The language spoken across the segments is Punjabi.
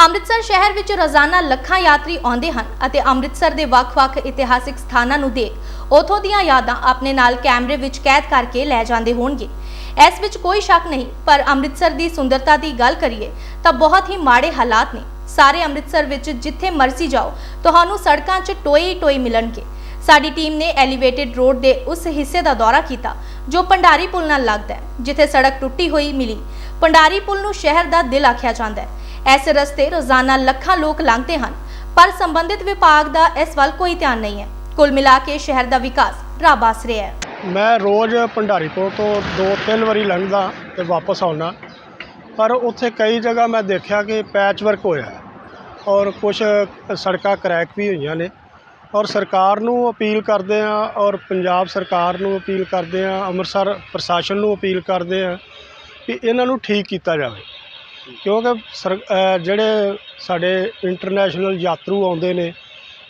ਅੰਮ੍ਰਿਤਸਰ ਸ਼ਹਿਰ ਵਿੱਚ ਰੋਜ਼ਾਨਾ ਲੱਖਾਂ ਯਾਤਰੀ ਆਉਂਦੇ ਹਨ ਅਤੇ ਅੰਮ੍ਰਿਤਸਰ ਦੇ ਵੱਖ-ਵੱਖ ਇਤਿਹਾਸਿਕ ਸਥਾਨਾਂ ਨੂੰ ਦੇਖ ਉਥੋਂ ਦੀਆਂ ਯਾਦਾਂ ਆਪਣੇ ਨਾਲ ਕੈਮਰੇ ਵਿੱਚ ਕੈਦ ਕਰਕੇ ਲੈ ਜਾਂਦੇ ਹੋਣਗੇ। ਇਸ ਵਿੱਚ ਕੋਈ ਸ਼ੱਕ ਨਹੀਂ, ਪਰ ਅੰਮ੍ਰਿਤਸਰ ਦੀ ਸੁੰਦਰਤਾ ਦੀ ਗੱਲ ਕਰੀਏ ਤਾਂ ਬਹੁਤ ਹੀ ਮਾੜੇ ਹਾਲਾਤ ਨੇ। ਸਾਰੇ ਅੰਮ੍ਰਿਤਸਰ ਵਿੱਚ ਜਿੱਥੇ ਮਰਜ਼ੀ ਜਾਓ, ਤੁਹਾਨੂੰ ਸੜਕਾਂ 'ਚ ਟੋਏ ਹੀ ਟੋਏ ਮਿਲਣਗੇ। ਸਾਡੀ ਟੀਮ ਨੇ ਐਲੀਵੇਟਿਡ ਰੋਡ ਦੇ ਉਸ ਹਿੱਸੇ ਦਾ ਦੌਰਾ ਕੀਤਾ, ਜੋ ਪੰਡਾਰੀ ਪੁਲ ਨਾਲ ਲੱਗਦਾ ਹੈ, ਜਿੱਥੇ ਸੜਕ ਟੁੱਟੀ ਹੋਈ ਮਿਲੀ। ਪੰਡਾਰੀ ਪੁਲ ਨੂੰ ਸ਼ਹਿਰ ਦਾ ਦਿਲ ਆਖਿਆ ਜਾਂਦਾ ਹੈ। ਇਸ ਰਸਤੇ ਰੋਜ਼ਾਨਾ ਲੱਖਾਂ ਲੋਕ ਲੰਘਦੇ ਹਨ, ਪਰ ਸੰਬੰਧਿਤ ਵਿਭਾਗ ਦਾ ਇਸ ਵੱਲ ਕੋਈ ਧਿਆਨ ਨਹੀਂ ਹੈ। ਕੁੱਲ ਮਿਲਾ ਕੇ ਸ਼ਹਿਰ ਦਾ ਵਿਕਾਸ ਰੱਬ ਆਸਰੇ ਹੈ। ਮੈਂ ਰੋਜ਼ ਭੰਡਾਰੀਪੁਰ ਤੋਂ ਦੋ ਤਿੰਨ ਵਾਰੀ ਲੰਘਦਾ ਤੇ ਵਾਪਸ ਆਉਣਾ ਪਰ ਉੱਥੇ ਕਈ ਜਗ੍ਹਾ ਮੈਂ ਦੇਖਿਆ ਕਿ ਪੈਚ ਵਰਕ ਹੋਇਆ ਹੈ ਔਰ ਕੁਝ ਸੜਕਾਂ ਕਰੈਕ ਵੀ ਹੋਈਆਂ ਨੇ ਔਰ ਸਰਕਾਰ ਨੂੰ ਅਪੀਲ ਕਰਦੇ ਆ ਔਰ ਪੰਜਾਬ ਸਰਕਾਰ ਨੂੰ ਅਪੀਲ ਕਰਦੇ ਆ ਅੰਮ੍ਰਿਤਸਰ ਪ੍ਰਸ਼ਾਸਨ ਨੂੰ ਅਪੀਲ ਕਰਦੇ ਆ ਕਿ ਇਹਨਾਂ ਨੂੰ ਠੀਕ ਕੀਤਾ ਜਾਵੇ। ਕਿਉਂਕਿ ਸਰ ਅ, ਜਿਹੜੇ ਸਾਡੇ ਇੰਟਰਨੈਸ਼ਨਲ ਯਾਤਰੂ ਆਉਂਦੇ ਨੇ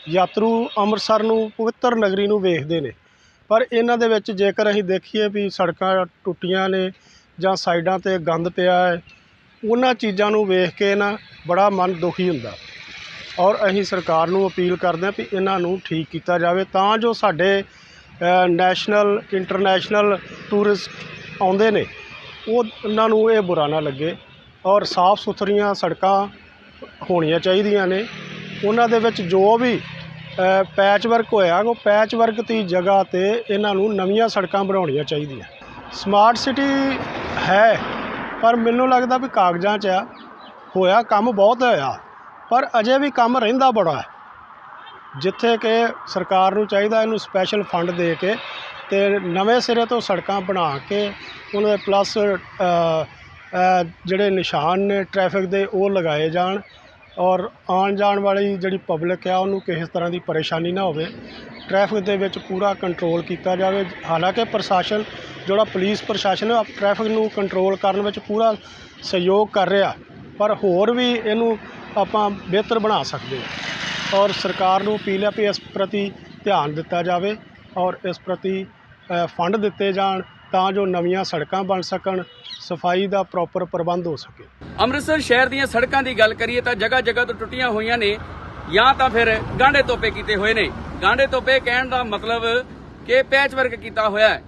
ਯਾਤਰੂ ਅੰਮ੍ਰਿਤਸਰ ਨੂੰ ਪਵਿੱਤਰ ਨਗਰੀ ਨੂੰ ਵੇਖਦੇ ਨੇ। ਪਰ ਇਹਨਾਂ ਦੇ ਵਿੱਚ ਜੇਕਰ ਅਸੀਂ ਦੇਖੀਏ ਵੀ ਸੜਕਾਂ ਟੁੱਟੀਆਂ ਨੇ ਜਾਂ ਸਾਈਡਾਂ ਤੇ ਗੰਦ ਪਿਆ ਹੈ ਉਹਨਾਂ ਚੀਜ਼ਾਂ ਨੂੰ ਵੇਖ ਕੇ ਨਾ ਬੜਾ ਮਨ ਦੁਖੀ ਹੁੰਦਾ। ਔਰ ਅਸੀਂ ਸਰਕਾਰ ਨੂੰ ਅਪੀਲ ਕਰਦੇ ਹਾਂ ਵੀ ਇਹਨਾਂ ਨੂੰ ਠੀਕ ਕੀਤਾ ਜਾਵੇ ਤਾਂ ਜੋ ਸਾਡੇ ਅ, ਨੈਸ਼ਨਲ ਇੰਟਰਨੈਸ਼ਨਲ ਟੂਰਿਸਟ ਆਉਂਦੇ ਨੇ ਉਹ ਉਹਨਾਂ ਨੂੰ ਇਹ ਬੁਰਾ ਨਾ ਲੱਗੇ। ਔਰ ਸਾਫ਼ ਸੁਥਰੀਆਂ ਸੜਕਾਂ ਹੋਣੀਆਂ ਚਾਹੀਦੀਆਂ ਨੇ। ਉਹਨਾਂ ਦੇ ਵਿੱਚ ਜੋ ਵੀ ਪੈਚ ਵਰਕ ਹੋਇਆ, ਉਹ ਪੈਚ ਵਰਕ ਦੀ ਜਗ੍ਹਾ ਤੇ ਇਹਨਾਂ ਨੂੰ ਨਵੀਆਂ ਸੜਕਾਂ ਬਣਾਉਣੀਆਂ ਚਾਹੀਦੀਆਂ। ਸਮਾਰਟ ਸਿਟੀ ਹੈ, ਪਰ ਮੈਨੂੰ ਲੱਗਦਾ ਵੀ ਕਾਗਜ਼ਾਂ 'ਚ ਆ। ਹੋਇਆ, ਕੰਮ ਬਹੁਤ ਹੋਇਆ, ਪਰ ਅਜੇ ਵੀ ਕੰਮ ਰਹਿੰਦਾ ਬੜਾ ਹੈ। ਜਿੱਥੇ ਕਿ ਸਰਕਾਰ ਨੂੰ ਚਾਹੀਦਾ ਇਹਨੂੰ ਸਪੈਸ਼ਲ ਫੰਡ ਦੇ ਕੇ ਤੇ ਨਵੇਂ ਸਿਰੇ ਤੋਂ ਸੜਕਾਂ ਬਣਾ ਕੇ ਉਹਨਾਂ ਦੇ ਪਲੱਸ ਜਿਹੜੇ ਨਿਸ਼ਾਨ ਨੇ ਟ੍ਰੈਫਿਕ ਦੇ, ਉਹ ਲਗਾਏ ਜਾਣ ਔਰ ਆਉਣ ਜਾਣ ਵਾਲੀ ਜਿਹੜੀ ਪਬਲਿਕ ਆ, ਉਹਨੂੰ ਕਿਸੇ ਤਰ੍ਹਾਂ ਦੀ ਪਰੇਸ਼ਾਨੀ ਨਾ ਹੋਵੇ। ਟ੍ਰੈਫਿਕ ਦੇ ਵਿੱਚ ਪੂਰਾ ਕੰਟਰੋਲ ਕੀਤਾ ਜਾਵੇ। ਹਾਲਾਂਕਿ ਪ੍ਰਸ਼ਾਸਨ, ਜਿਹੜਾ ਪੁਲਿਸ ਪ੍ਰਸ਼ਾਸਨ ਹੈ ਟ੍ਰੈਫਿਕ ਨੂੰ ਕੰਟਰੋਲ ਕਰਨ ਵਿੱਚ ਪੂਰਾ ਸਹਿਯੋਗ ਕਰ ਰਿਹਾ। ਪਰ ਹੋਰ ਵੀ ਇਹਨੂੰ ਆਪਾਂ ਬਿਹਤਰ ਬਣਾ ਸਕਦੇ ਹਾਂ ਔਰ ਸਰਕਾਰ ਨੂੰ ਅਪੀਲ ਹੈ ਵੀ ਇਸ ਪ੍ਰਤੀ ਧਿਆਨ ਦਿੱਤਾ ਜਾਵੇ ਔਰ ਇਸ ਪ੍ਰਤੀ ਫੰਡ ਦਿੱਤੇ ਜਾਣ। ਤਾਂ ਜੋ ਨਵੀਆਂ ਸੜਕਾਂ ਬਣ ਸਕਣ, ਸਫ਼ਾਈ ਦਾ ਪ੍ਰੋਪਰ ਪ੍ਰਬੰਧ ਹੋ ਸਕੇ। ਅੰਮ੍ਰਿਤਸਰ ਸ਼ਹਿਰ ਦੀਆਂ ਸੜਕਾਂ ਦੀ ਗੱਲ ਕਰੀਏ ਤਾਂ ਜਗ੍ਹਾ ਜਗ੍ਹਾ ਤੋਂ ਟੁੱਟੀਆਂ ਹੋਈਆਂ ਨੇ, ਜਾਂ ਤਾਂ ਫਿਰ ਗਾਂਡੇ ਤੋਪੇ ਕੀਤੇ ਹੋਏ ਨੇ। ਗਾਂਡੇ ਤੋਪੇ ਕਹਿਣ ਦਾ ਮਤਲਬ ਕਿ ਪੈਚ ਵਰਕ ਕੀਤਾ ਹੋਇਆ ਹੈ।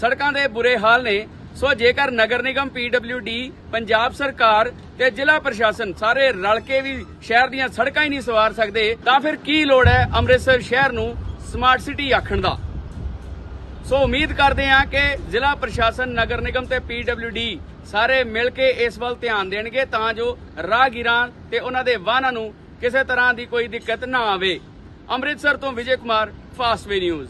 ਸੜਕਾਂ ਦੇ ਬੁਰੇ ਹਾਲ ਨੇ। ਸੋ ਜੇਕਰ ਨਗਰ ਨਿਗਮ PWD ਪੰਜਾਬ ਸਰਕਾਰ ਤੇ ਜ਼ਿਲ੍ਹਾ ਪ੍ਰਸ਼ਾਸਨ ਸਾਰੇ ਰਲ ਕੇ ਵੀ ਸ਼ਹਿਰ ਦੀਆਂ ਸੜਕਾਂ ਹੀ ਨਹੀਂ ਸਵਾਰ ਸਕਦੇ, ਤਾਂ ਫਿਰ ਕੀ ਲੋੜ ਹੈ ਅੰਮ੍ਰਿਤਸਰ ਸ਼ਹਿਰ ਨੂੰ ਸਮਾਰਟ ਸਿਟੀ ਆਖਣ ਦਾ? ਸੋ ਉਮੀਦ ਕਰਦੇ ਹਾਂ ਕਿ ਜ਼ਿਲ੍ਹਾ ਪ੍ਰਸ਼ਾਸਨ, ਨਗਰ ਨਿਗਮ ਤੇ PWD ਸਾਰੇ ਮਿਲ ਕੇ ਇਸ ਵੱਲ ਧਿਆਨ ਦੇਣਗੇ ਤਾਂ ਜੋ ਰਾਹਗੀਰਾਂ ਤੇ ਉਹਨਾਂ ਦੇ ਵਾਹਨਾਂ ਨੂੰ ਕਿਸੇ ਤਰ੍ਹਾਂ ਦੀ ਕੋਈ ਦਿੱਕਤ ਨਾ ਆਵੇ। ਅੰਮ੍ਰਿਤਸਰ ਤੋਂ ਵਿਜੇ ਕੁਮਾਰ ਫਾਸਟਵੇ ਨਿਊਜ਼।